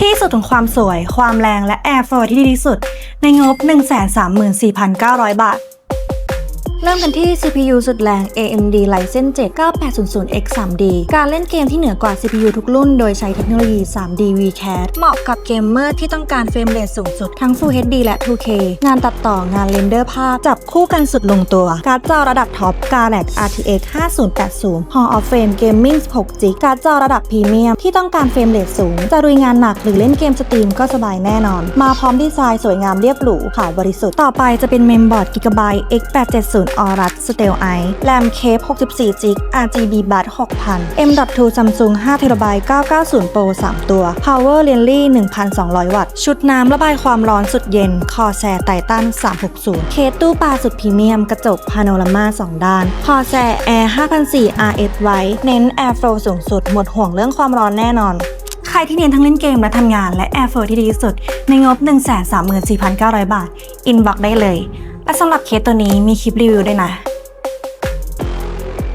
ที่สุดของความสวย ความแรงและแอฟรอยที่ดีที่สุด ในงบ 134,900 บาท เริ่มกันที่ CPU สุดแรง AMD Ryzen 7 9800X 3D การเล่นเกมที่เหนือกว่า CPU ทุกรุ่น โดยใช้เทคโนโลยี 3D VCAD เหมาะกับเกมเมอร์ที่ต้องการเฟรมเรทสูงสุดทั้ง Full HD และ 2K งานตัดต่องานเรนเดอร์ภาพ จับคู่กันสุดลงตัว การ์ดจอระดับท็อป Galax RTX 5080 Hall of Fame Gaming 6G การ์ดจอระดับพรีเมียมที่ต้องการเฟรมเรทสูง จะรุยงานหนักหรือเล่นเกมสตรีมก็สบายแน่นอน มาพร้อมดีไซน์สวยงามเรียบหรูขาวบริสุทธิ์ต่อไปจะเป็นเมมบอร์ด Gigabyte X870 Aorus Steel Eye แรมเคป64 g RGB Bus 6000 M.2 Samsung 5TB 990 Pro 3 ตัว Power r e a l y 1,200 วัตต์ ชุดน้ำระบายความร้อนสุดเย็น Corsair Titan 360 เคสตู้ปลาสุดพรีเมียม กระจกพาโนรามา2 ด้าน Corsair Air 5004 RS ไว้ เน้น Airflow สูงสุด หมดห่วงเรื่องความร้อนแน่นอนใครที่เน้นทั้งเล่นเกมและทำงานและ Airflow ที่ดีที่สุด ในงบ 134,900 บาท อินบ็อกได้เลย และสำหรับเคสตัวนี้มีคลิปรีวิวด้วยนะ